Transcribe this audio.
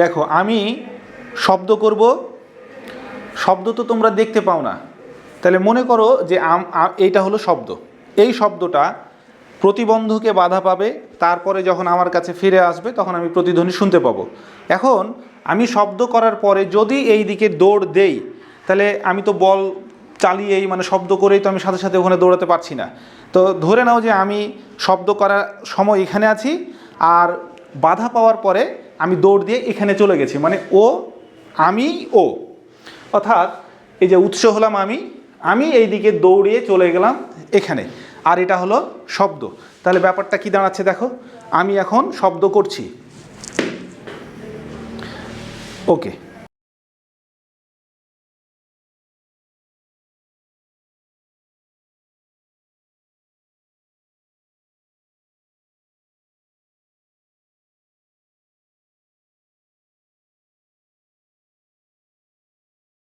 দেখো, আমি শব্দ করব, শব্দ তো তোমরা দেখতে পাও না। তাহলে মনে করো যে এইটা হলো শব্দ। এই শব্দটা প্রতিবন্ধকে বাধা পাবে, তারপরে যখন আমার কাছে ফিরে আসবে, তখন আমি প্রতিধ্বনি শুনতে পাবো। এখন আমি শব্দ করার পরে যদি এই দিকে দৌড় দেই, তাহলে আমি তো বল চালিয়েই মানে শব্দ করেই তো আমি সাথে সাথে ওখানে দৌড়াতে পারছি না। তো ধরে নাও যে আমি শব্দ করার সময় এখানে আছি, আর বাধা পাওয়ার পরে আমি দৌড় দিয়ে এখানে চলে গেছি। মানে ও, আমি, ও। অর্থাৎ এই যে উৎস হলাম আমি আমি এই দিকে দৌড়িয়ে চলে গেলাম এখানে। আর এটা হলো শব্দ। তাহলে ব্যাপারটা কি দাঁড়াচ্ছে দেখো। আমি এখন শব্দ করছি। ওকে।